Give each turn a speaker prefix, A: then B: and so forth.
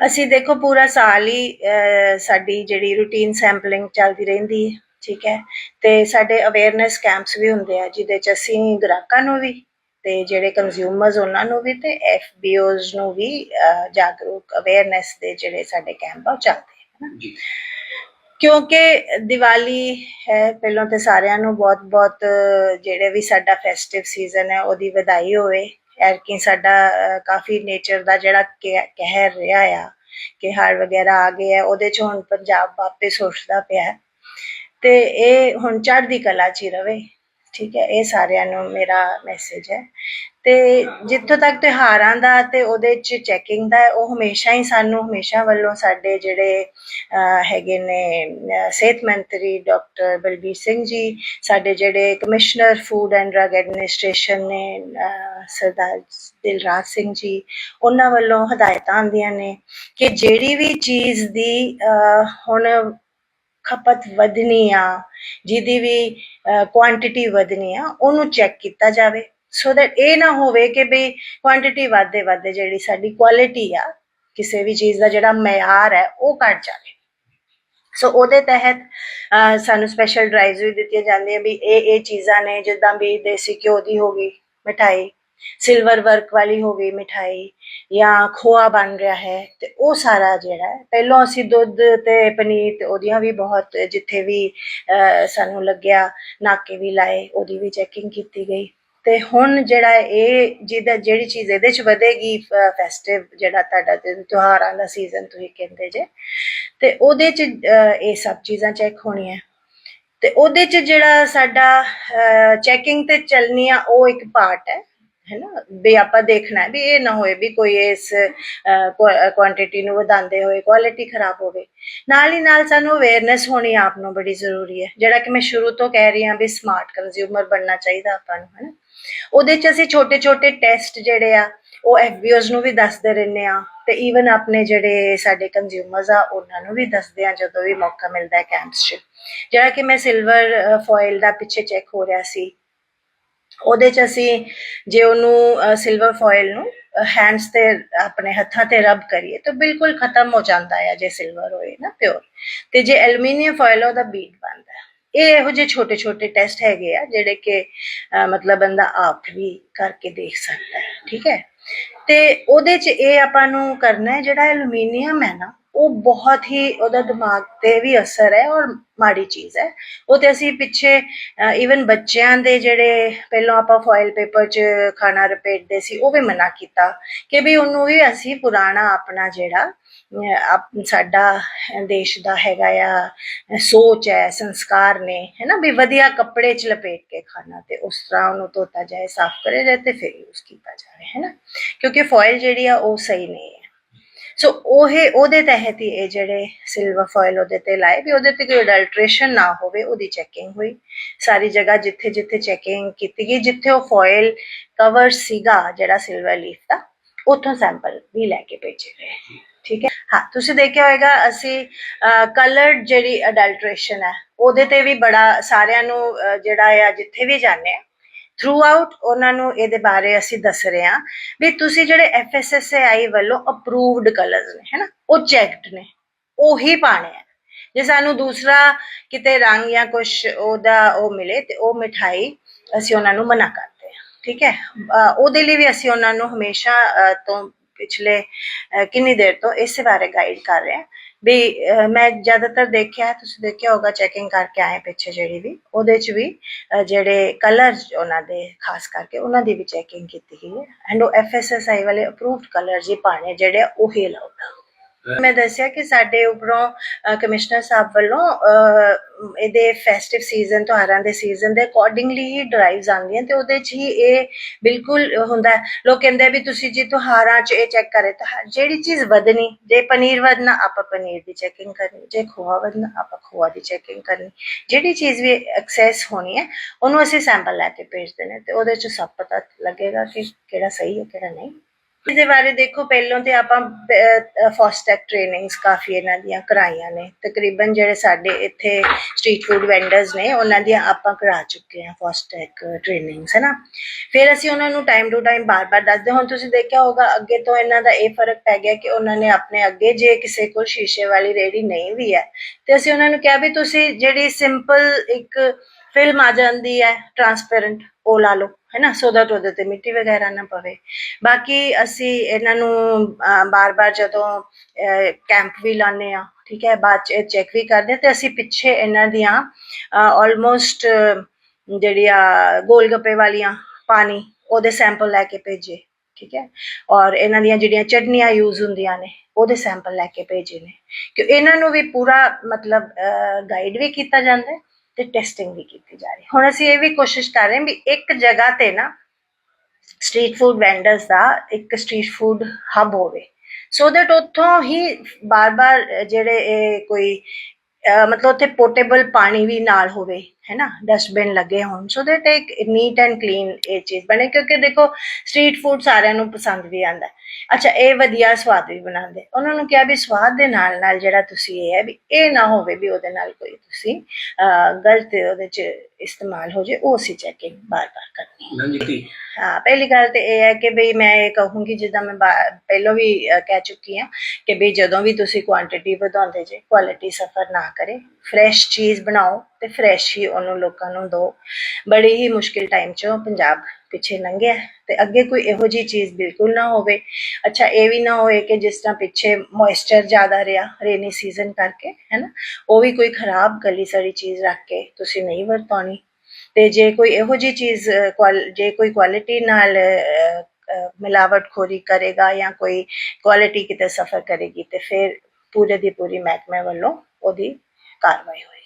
A: ਅਸੀਂ ਦੇਖੋ ਪੂਰਾ ਸਾਲ ਹੀ ਸਾਡੀ ਜਿਹੜੀ ਰੂਟੀਨ ਸੈਂਪਲਿੰਗ ਚੱਲਦੀ ਰਹਿੰਦੀ ਹੈ ਠੀਕ ਹੈ? ਤੇ ਸਾਡੇ ਅਵੇਅਰਨੈਸ ਕੈਂਪਸ ਵੀ ਹੁੰਦੇ ਆ ਜਿਹਦੇ ਚ ਅਸੀਂ ਗ੍ਰਾਹਕਾਂ ਨੂੰ ਵੀ ਤੇ ਜਿਹੜੇ ਕੰਜ਼ਿਊਮਰਸ ਉਹਨਾਂ ਨੂੰ ਵੀ ਤੇ ਐਫਬੀਓਜ਼ ਨੂੰ ਵੀ ਜਾਗਰੂਕ ਅਵੇਅਰਨੈਸ ਦੇ ਜਿਹੜੇ ਸਾਡੇ ਕੈਂਪ ਆ ਚੱਲਦੇ ਹਨ?
B: ਜੀ।
A: ਕਿਉਂਕਿ ਦੀਵਾਲੀ ਹੈ ਪਹਿਲਾਂ ਤੇ ਸਾਰਿਆਂ ਨੂੰ ਬਹੁਤ-ਬਹੁਤ ਜਿਹੜੇ ਵੀ ਸਾਡਾ ਫੈਸਟਿਵ ਸੀਜ਼ਨ ਹੈ ਉਹਦੀ ਵਧਾਈ ਹੋਵੇ ਐਰਕੀ ਸਾਡਾ ਕਾਫੀ ਨੇਚਰ ਦਾ ਜਿਹੜਾ ਕਹਿਰ ਰਿਹਾ ਆ ਕਿ ਹੜ ਵਗੈਰਾ ਆ ਗਏ ਆ, ਉਹਦੇ ਚ ਹੁਣ ਪੰਜਾਬ ਵਾਪਸ ਉੱਠਦਾ ਪਿਆ ਤੇ ਇਹ ਹੁਣ ਚੜ੍ਹਦੀ ਕਲਾ ਚ ਹੀ ਰਵੇ। ਠੀਕ ਹੈ, ਇਹ ਸਾਰਿਆਂ ਨੂੰ ਮੇਰਾ ਮੈਸੇਜ ਹੈ। ਤੇ ਜਿੱਥੋਂ ਤੱਕ ਤਿਉਹਾਰਾਂ ਦਾ ਅਤੇ ਉਹਦੇ ਚ ਚੈਕਿੰਗ ਦਾ ਉਹ ਹਮੇਸ਼ਾ ਹੀ ਸਾਨੂੰ ਹਮੇਸ਼ਾ ਵੱਲੋਂ ਸਾਡੇ ਜਿਹੜੇ ਹੈਗੇ ਨੇ ਸਿਹਤ ਮੰਤਰੀ ਡਾਕਟਰ ਬਲਬੀਰ ਸਿੰਘ ਜੀ ਸਾਡੇ ਜਿਹੜੇ commissioner food and drug administration ਨੇ ਅਹ, ਸਰਦਾਰ ਦਿਲਰਾਜ ਸਿੰਘ ਜੀ ਉਹਨਾਂ ਵੱਲੋਂ ਹਦਾਇਤਾਂ ਆਉਂਦੀਆਂ ਨੇ ਕਿ ਜਿਹੜੀ ਵੀ ਚੀਜ਼ ਦੀ ਹੁਣ ਖਪਤ ਵਧਣੀ ਆ ਜਿਹਦੀ ਵੀ ਕੁਆਂਟੀਟੀ ਵਧਣੀ ਆ ਉਹਨੂੰ ਚੈੱਕ ਕੀਤਾ ਜਾਵੇ। ਸੋ ਦੈਟ ਇਹ ਨਾ ਹੋਵੇ ਕਿ ਵੀ ਕੁਆਂਟੀਟੀ ਵਧਦੇ ਵਧਦੇ ਜਿਹੜੀ ਸਾਡੀ ਕੁਆਲਿਟੀ ਆ, ਕਿਸੇ ਵੀ ਚੀਜ਼ ਦਾ ਜਿਹੜਾ ਮਿਆਰ ਹੈ, ਉਹ ਘਟ ਜਾਵੇ। ਸੋ ਉਹਦੇ ਤਹਿਤ ਸਾਨੂੰ ਸਪੈਸ਼ਲ ਡਰਾਈਵਸ ਵੀ ਦਿੱਤੀਆਂ ਜਾਂਦੀਆਂ ਵੀ ਇਹ ਇਹ ਚੀਜ਼ਾਂ ਨੇ, ਜਿੱਦਾਂ ਵੀ ਦੇਸੀ ਘਿਓ ਦੀ ਹੋ ਗਈ, ਮਠਾਈ ਸਿਲਵਰ ਵਰਕ ਵਾਲੀ ਹੋ ਗਈ, ਮਠਾਈ, ਜਾਂ ਖੋਆ ਬਣ ਰਿਹਾ ਹੈ, ਤੇ ਉਹ ਸਾਰਾ ਜਿਹੜਾ ਹੈ, ਪਹਿਲਾਂ ਅਸੀਂ ਦੁੱਧ ਤੇ ਪਨੀਰ ਤੇ ਉਹਦੀਆਂ ਵੀ ਬਹੁਤ ਜਿੱਥੇ ਵੀ ਸਾਨੂੰ ਲੱਗਿਆ, ਨਾਕੇ ਵੀ ਲਾਏ, ਉਹਦੀ ਵੀ ਚੈਕਿੰਗ ਕੀਤੀ ਗਈ। ਤੇ ਹੁਣ ਜਿਹੜਾ ਇਹ, ਜਿਹਦਾ, ਜਿਹੜੀ ਚੀਜ਼ ਇਹਦੇ ਚ ਵਧੇਗੀ ਫੈਸਟਿਵ ਜਿਹੜਾ ਤੁਹਾਡਾ ਤੇ ਤਿਉਹਾਰਾਂ ਦਾ ਸੀਜ਼ਨ ਤੁਸੀਂ ਕਹਿੰਦੇ ਜੇ, ਤੇ ਉਹਦੇ ਚ ਇਹ ਸਭ ਚੀਜ਼ਾਂ ਚੈੱਕ ਹੋਣੀਆਂ। ਤੇ ਉਹਦੇ ਚ ਜਿਹੜਾ ਸਾਡਾ ਚੈਕਿੰਗ ਤੇ ਚੱਲਣੀ ਆ, ਉਹ ਇੱਕ ਪਾਰਟ ਹੈ ਹੈ ਨਾ ਵੀ ਆਪਾਂ ਦੇਖਣਾ ਵੀ ਇਹ ਨਾ ਹੋਏ ਵੀ ਕੋਈ ਇਸ ਕੁਆਂਟੀਟੀ ਨੂੰ ਵਧਾਉਂਦੇ ਹੋਏ ਕੁਆਲਿਟੀ ਖਰਾਬ ਹੋਵੇ। ਨਾਲ ਹੀ ਨਾਲ ਸਾਨੂੰ ਅਵੇਅਰਨੈਸ ਹੋਣੀ ਆਪ ਨੂੰ ਬੜੀ ਜ਼ਰੂਰੀ ਹੈ। ਜਿਹੜਾ ਕਿ ਮੈਂ ਸ਼ੁਰੂ ਤੋਂ ਕਹਿ ਰਹੀ ਹਾਂ ਵੀ ਸਮਾਰਟ ਕੰਜ਼ਿਊਮਰ ਬਣਨਾ ਚਾਹੀਦਾ ਆਪਾਂ ਨੂੰ ਹੈ ਨਾ ਉਹਦੇ ਚ ਅਸੀਂ ਛੋਟੇ ਛੋਟੇ ਟੈਸਟ ਜਿਹੜੇ ਆ, ਉਹ ਐਫਬੀਓਜ਼ ਨੂੰ ਵੀ ਦੱਸਦੇ ਰਹਿੰਦੇ ਆ ਤੇ ਈਵਨ ਆਪਣੇ ਜਿਹੜੇ ਸਾਡੇ ਕੰਜ਼ਿਊਮਰਸ ਆ, ਉਹਨਾਂ ਨੂੰ ਵੀ ਦੱਸਦੇ ਆ ਜਦੋਂ ਵੀ ਮੌਕਾ ਮਿਲਦਾ ਹੈ ਕੈਂਪਸ 'ਚ। ਜਿਹੜਾ ਕਿ ਮੈਂ ਸਿਲਵਰ ਫੋਇਲ ਦਾ ਪਿੱਛੇ ਚੈੱਕ ਹੋ ਰਿਹਾ ਸੀ। ਉਹਦੇ ਚ ਅਸੀਂ ਜੇ ਉਹਨੂੰ ਸਿਲਵਰ ਫੋਇਲ ਨੂੰ ਹੈਂਡਸ ਤੇ ਆਪਣੇ ਹੱਥਾਂ ਤੇ ਰਬ ਕਰੀਏ ਤਾਂ ਬਿਲਕੁਲ ਖਤਮ ਹੋ ਜਾਂਦਾ ਹੈ ਜੇ ਸਿਲਵਰ ਹੋਏ ਨਾ ਪਿਓਰ ਤੇ ਜੇ ਐਲੂਮੀਨੀਅਮ ਫੋਇਲ ਉਹਦਾ ਬੀਟ ਇਹ ਇਹੋ ਜਿਹੇ ਛੋਟੇ ਛੋਟੇ ਟੈਸਟ ਹੈਗੇ ਆ ਜਿਹੜੇ ਕਿ ਮਤਲਬ ਬੰਦਾ ਆਪ ਵੀ ਕਰਕੇ ਦੇਖ ਸਕਦਾ ਹੈ, ਠੀਕ ਹੈ? ਤੇ ਉਹਦੇ ਚ ਇਹ ਆਪਾਂ ਨੂੰ ਕਰਨਾ ਹੈ ਜਿਹੜਾ ਐਲੂਮੀਨੀਅਮ ਹੈ ਨਾ ਉਹ ਬਹੁਤ ਹੀ ਉਹਦਾ ਦਿਮਾਗ ਤੇ ਵੀ ਅਸਰ ਹੈ ਔਰ ਮਾੜੀ ਚੀਜ਼ ਹੈ। ਉਹ ਤੇ ਅਸੀਂ ਪਿੱਛੇ ਇਵਨ ਬੱਚਿਆਂ ਦੇ ਜਿਹੜੇ ਪਹਿਲਾਂ ਆਪਾਂ ਫੋਇਲ ਪੇਪਰ 'ਚ ਖਾਣਾ ਰਪੇਟਦੇ ਸੀ, ਉਹ ਵੀ ਮਨਾ ਕੀਤਾ ਕਿ ਵੀ ਉਹਨੂੰ ਵੀ ਅਸੀਂ ਪੁਰਾਣਾ ਆਪਣਾ ਜਿਹੜਾ ਆਪ- ਸਾਡਾ ਦੇਸ਼ ਦਾ ਹੈਗਾ ਆ, ਸੋਚ ਹੈ, ਸੰਸਕਾਰ ਨੇ ਹੈ ਨਾ ਵੀ ਵਧੀਆ ਕੱਪੜੇ 'ਚ ਲਪੇਟ ਕੇ ਖਾਣਾ ਤੇ ਉਸ ਤਰ੍ਹਾਂ ਉਹਨੂੰ ਧੋਤਾ ਜਾਏ, ਸਾਫ਼ ਕਰੇ ਜਾਏ ਤੇ ਫਿਰ ਯੂਜ਼ ਕੀਤਾ ਜਾਵੇ ਹੈ ਨਾ ਕਿਉਂਕਿ ਫੋਇਲ ਜਿਹੜੀ ਆ ਉਹ ਸਹੀ ਨਹੀਂ ਸੋ ਉਹ, ਉਹਦੇ ਤਹਿਤ ਹੀ ਇਹ ਜਿਹੜੇ ਸਿਲਵਰ ਫੋਇਲ ਉਹਦੇ ਤੇ ਲਾਏ ਵੀ ਉਹਦੇ ਤੇ ਕੋਈ ਅਡਲਟ੍ਰੇਸ਼ਨ ਨਾ ਹੋਵੇ, ਉਹਦੀ ਚੈਕਿੰਗ ਹੋਈ। ਸਾਰੀ ਜਗ੍ਹਾ ਜਿੱਥੇ ਜਿੱਥੇ ਚੈਕਿੰਗ ਕੀਤੀ ਗਈ, ਜਿੱਥੇ ਉਹ ਫੋਇਲ ਕਵਰ ਸੀਗਾ ਜਿਹੜਾ ਸਿਲਵਰ ਲੀਫ ਦਾ, ਉੱਥੋਂ ਸੈਂਪਲ ਵੀ ਲੈ ਕੇ ਭੇਜੇ ਗਏ। ਠੀਕ ਹੈ? ਹਾਂ, ਤੁਸੀਂ ਦੇਖਿਆ ਹੋਵੇਗਾ ਅਸੀਂ ਕਲਰਡ ਜਿਹੜੀ ਅਡਲਟ੍ਰੇਸ਼ਨ ਹੈ, ਉਹਦੇ ਤੇ ਵੀ ਬੜਾ ਸਾਰਿਆਂ ਨੂੰ ਜਿਹੜਾ ਆ, ਜਿੱਥੇ ਵੀ ਜਾਂਦੇ ਆ ਥਰੂ ਆਊਟ ਉਹਨਾਂ ਨੂੰ ਇਹਦੇ ਬਾਰੇ ਅਸੀਂ ਦੱਸ ਰਹੇ ਹਾਂ ਵੀ ਤੁਸੀਂ ਜਿਹੜੇ FSSAI ਵੱਲੋਂ ਅਪਰੂਵਡ ਕਲਰਸ ਨੇ ਹੈਨਾ ਉਹ ਚੈੱਕਡ ਨੇ, ਉਹੀ ਪਾਣੇ ਆ। ਜੇ ਸਾਨੂੰ ਦੂਸਰਾ ਕਿਤੇ ਰੰਗ ਜਾਂ ਕੁਝ ਉਹਦਾ ਉਹ ਮਿਲੇ ਤੇ ਉਹ ਮਿਠਾਈ ਅਸੀਂ ਉਹਨਾਂ ਨੂੰ ਮਨਾ ਕਰਦੇ ਹਾਂ, ਠੀਕ ਹੈ? ਅਹ ਉਹਦੇ ਲਈ ਵੀ ਅਸੀਂ ਉਹਨਾਂ ਨੂੰ ਹਮੇਸ਼ਾ ਤੋਂ ਪਿਛਲੇ ਕਿੰਨੀ ਦੇਰ ਤੋਂ ਇਸ ਬਾਰੇ ਗਾਈਡ ਕਰ ਰਹੇ ਹਾਂ। ਵੀ ਮੈਂ ਜ਼ਿਆਦਾਤਰ ਦੇਖਿਆ ਤੁਸੀਂ ਦੇਖਿਆ ਹੋਗਾ ਚੈਕਿੰਗ ਕਰਕੇ ਆਏ ਪਿੱਛੇ ਜਿਹੜੀ ਵੀ ਉਹਦੇ ਚ ਵੀ ਜਿਹੜੇ ਕਲਰ ਉਹਨਾਂ ਦੇ ਖਾਸ ਕਰਕੇ ਉਹਨਾਂ ਦੀ ਵੀ ਚੈਕਿੰਗ ਕੀਤੀ ਗਈ ਹੈ। ਐਂਡ ਉਹ ਐਫਐਸਐਸਆਈ ਵਾਲੇ ਅਪਰੂਵਡ ਕਲਰਸ ਹੀ ਪਾਣੇ ਜਿਹੜੇ ਆ, ਉਹੀ ਅਲਾਉਡ ਆ। ਮੈਂ ਦੱਸਿਆ ਕਿ ਸਾਡੇ ਉੱਪਰੋਂ ਕਮਿਸ਼ਨਰ ਸਾਹਿਬ ਵੱਲੋਂ ਇਹਦੇ ਫੈਸਟਿਵ ਸੀਜ਼ਨ ਤਿਉਹਾਰਾਂ ਦੇ ਸੀਜ਼ਨ ਦੇ ਅਕੋਰਡਿੰਗਲੀ ਹੀ ਡਰਾਈਵਸ ਆਉਂਦੀਆਂ ਤੇ ਉਹਦੇ 'ਚ ਹੀ ਇਹ ਬਿਲਕੁਲ ਹੁੰਦਾ। ਲੋਕ ਕਹਿੰਦੇ ਵੀ ਤੁਸੀਂ ਜੀ ਤਿਉਹਾਰਾਂ 'ਚ ਇਹ ਚੈੱਕ ਕਰੇ ਤਾਂ ਜਿਹੜੀ ਚੀਜ਼ ਵਧਣੀ, ਜੇ ਪਨੀਰ ਵਧਣਾ, ਆਪਾਂ ਪਨੀਰ ਦੀ ਚੈਕਿੰਗ ਕਰਨੀ, ਜੇ ਖੋਆ ਵਧਣਾ, ਆਪਾਂ ਖੋਆ ਦੀ ਚੈਕਿੰਗ ਕਰਨੀ। ਜਿਹੜੀ ਚੀਜ਼ ਵੀ ਐਕਸੈਸ ਹੋਣੀ ਹੈ, ਉਹਨੂੰ ਅਸੀਂ ਸੈਂਪਲ ਲੈ ਕੇ ਭੇਜ ਦੇਣੇ ਤੇ ਉਹਦੇ 'ਚ ਸਭ ਪਤਾ ਲੱਗੇਗਾ ਕਿ ਕਿਹੜਾ ਸਹੀ ਹੈ, ਕਿਹੜਾ ਨਹੀਂ। ਇਹਦੇ ਬਾਰੇ ਦੇਖੋ, ਪਹਿਲਾਂ ਤੇ ਆਪਾਂ ਫਾਸਟੈਕ ਟ੍ਰੇਨਿੰਗਸ ਕਾਫੀ ਇਹਨਾਂ ਦੀਆਂ ਕਰਾਈਆਂ ਨੇ। ਤਕਰੀਬਨ ਜਿਹੜੇ ਸਾਡੇ ਇੱਥੇ ਸਟਰੀਟ ਫੂਡ ਵੈਂਡਰਸ ਨੇ, ਉਹਨਾਂ ਦੀਆਂ ਆਪਾਂ ਕਰਾ ਚੁੱਕੇ ਹਾਂ ਫਾਸਟੈਕ ਟ੍ਰੇਨਿੰਗਸ ਹੈ ਨਾ ਫਿਰ ਅਸੀਂ ਉਹਨਾਂ ਨੂੰ ਟਾਈਮ ਟੂ ਟਾਈਮ ਬਾਰ-ਬਾਰ ਦੱਸਦੇ ਹੁਣ ਤੁਸੀਂ ਦੇਖਿਆ ਹੋਗਾ ਅੱਗੇ ਤੋਂ ਇਹਨਾਂ ਦਾ ਇਹ ਫ਼ਰਕ ਪੈ ਗਿਆ ਕਿ ਉਹਨਾਂ ਨੇ ਆਪਣੇ ਅੱਗੇ ਜੇ ਕਿਸੇ ਕੋਲ ਸ਼ੀਸ਼ੇ ਵਾਲੀ ਰੇੜੀ ਨਹੀਂ ਵੀ ਹੈ, ਤੇ ਅਸੀਂ ਉਹਨਾਂ ਨੂੰ ਕਿਹਾ ਵੀ ਤੁਸੀਂ ਜਿਹੜੀ ਸਿੰਪਲ ਇੱਕ ਫਿਲਮ ਆ ਜਾਂਦੀ ਹੈ ਟਰਾਂਸਪੇਰੈਂਟ ਉਹ ਲਾ ਲਓ। ਹੈ ਨਾ ਸੋ ਦੈਟ ਉਹਦੇ ਤੇ ਮਿੱਟੀ ਵਗੈਰਾ ਨਾ ਪਵੇ। ਬਾਕੀ ਅਸੀਂ ਇਹਨਾਂ ਨੂੰ ਬਾਰ-ਬਾਰ ਜਦੋਂ ਕੈਂਪ ਵੀ ਲਾਉਂਦੇ ਆ ਠੀਕ ਹੈ, ਬਾਅਦ ਚ ਚੈੱਕ ਵੀ ਕਰਦੇ ਹਾਂ ਤੇ ਅਸੀਂ ਪਿੱਛੇ ਇਹਨਾਂ ਦੀਆਂ ਆਲਮੋਸਟ ਜਿਹੜੀਆਂ ਗੋਲ ਗੱਪੇ ਵਾਲੀਆਂ ਪਾਣੀ, ਉਹਦੇ ਸੈਂਪਲ ਲੈ ਕੇ ਭੇਜੇ, ਠੀਕ ਹੈ। ਔਰ ਇਹਨਾਂ ਦੀਆਂ ਜਿਹੜੀਆਂ ਚਟਨੀਆਂ ਯੂਜ਼ ਹੁੰਦੀਆਂ ਨੇ, ਉਹਦੇ ਸੈਂਪਲ ਲੈ ਕੇ ਭੇਜੇ ਨੇ। ਕਿ ਇਹਨਾਂ ਨੂੰ ਵੀ ਪੂਰਾ ਮਤਲਬ ਗਾਈਡ ਵੀ ਕੀਤਾ ਜਾਂਦਾ ਹੈ। ਤੇ ਟੈਸਟਿੰਗ ਵੀ ਕੀਤੀ ਜਾ ਰਹੀ ਹੁਣ ਅਸੀਂ ਇਹ ਵੀ ਕੋਸ਼ਿਸ਼ ਕਰ ਰਹੇ ਹਾਂ ਵੀ ਇੱਕ ਜਗ੍ਹਾ ਤੇ ਨਾ ਸਟਰੀਟ ਫੂਡ ਵੈਂਡਰਸ ਦਾ ਇੱਕ ਸਟਰੀਟ ਫੂਡ ਹੱਬ ਹੋਵੇ। ਸੋ ਦੈਟ ਉੱਥੋਂ ਹੀ ਬਾਰ-ਬਾਰ ਜਿਹੜੇ ਇਹ ਕੋਈ ਮਤਲਬ ਉੱਥੇ ਪੋਰਟੇਬਲ ਪਾਣੀ ਵੀ ਨਾਲ ਹੋਵੇ। ਹੈ ਨਾ ਡਸਟਬਿਨ ਲੱਗੇ ਹੋਣ ਸੋ ਦੈਟ ਇੱਕ ਨੀਟ ਐਂਡ ਕਲੀਨ ਇਹ ਚੀਜ਼ ਬਣੇ ਕਿਉਂਕਿ ਦੇਖੋ ਸਟਰੀਟ ਫੂਡ ਸਾਰਿਆਂ ਨੂੰ ਪਸੰਦ ਵੀ ਆਂਦਾ ਅੱਛਾ ਇਹ ਵਧੀਆ ਸਵਾਦ ਵੀ ਬਣਾਉਂਦੇ ਉਹਨਾਂ ਨੂੰ ਕਿਹਾ ਵੀ ਸਵਾਦ ਦੇ ਨਾਲ ਨਾਲ ਜਿਹੜਾ ਤੁਸੀਂ ਇਹ ਹੈ ਵੀ ਇਹ ਨਾ ਹੋਵੇ ਵੀ ਉਹਦੇ ਨਾਲ ਕੋਈ ਤੁਸੀਂ ਗਲਤ ਉਹਦੇ ਚ ਇਸਤੇਮਾਲ ਹੋ ਜੇ ਉਹ ਅਸੀਂ ਚੈਕਿੰਗ ਬਾਰ-ਬਾਰ ਕਰਨੀ ਹੈ। ਪਹਿਲੀ ਗੱਲ ਤੇ ਇਹ ਹੈ ਕਿ ਬਈ ਮੈਂ ਇਹ ਕਹੂੰਗੀ ਜਿੱਦਾਂ ਮੈਂ ਪਹਿਲਾਂ ਵੀ ਕਹਿ ਚੁੱਕੀ ਹਾਂ ਕਿ ਬਈ ਜਦੋਂ ਵੀ ਤੁਸੀਂ ਕੁਆਂਟੀਟੀ ਵਧਾਉਂਦੇ ਜੇ ਕੁਆਲਿਟੀ ਸਫਰ ਨਾ ਕਰੇ ਫਰੈਸ਼ ਚੀਜ਼ ਬਣਾਓ ਤੇ ਫਰੈਸ਼ ਹੀ ਉਹਨੂੰ ਲੋਕਾਂ ਨੂੰ ਦਿਓ ਬੜੀ ਹੀ ਮੁਸ਼ਕਿਲ ਟਾਈਮ ਚੋਂ ਪੰਜਾਬ ਪਿੱਛੇ ਲੰਘਿਆ ਹੈ ਤੇ ਅੱਗੇ ਕੋਈ ਇਹੋ ਜੀ ਚੀਜ਼ ਬਿਲਕੁਲ ਨਾ ਹੋਵੇ। ਅੱਛਾ ਇਹ ਵੀ ਨਾ ਹੋਏ ਕਿ ਜਿਸ ਤਰ੍ਹਾਂ ਪਿੱਛੇ ਮੋਇਸਚਰ ਜ਼ਿਆਦਾ ਰਿਹਾ ਰੇਨੀ ਸੀਜ਼ਨ ਕਰਕੇ ਹੈ ਨਾ ਉਹ ਵੀ ਕੋਈ ਖਰਾਬ ਗਲੀ ਸੜੀ ਚੀਜ਼ ਰੱਖ ਕੇ ਤੁਸੀਂ ਨਹੀਂ ਵਰਤਾਉਣੀ। ਤੇ ਜੇ ਕੋਈ ਇਹੋ ਜੀ ਚੀਜ਼ ਕੁਆਲ- ਜੇ ਕੋਈ ਕੁਆਲਿਟੀ ਨਾਲ ਅਹ, ਅਹ, ਮਿਲਾਵਟਖੋਰੀ ਕਰੇਗਾ ਜਾਂ ਕੋਈ ਕੁਆਲਿਟੀ ਕਿਤੇ ਸਫਰ ਕਰੇਗੀ ਤੇ ਫਿਰ ਪੂਰੇ ਦੀ ਪੂਰੀ ਮਹਿਕਮੇ ਵੱਲੋਂ ਉਹਦੀ ਕਾਰਵਾਈ ਹੋਏ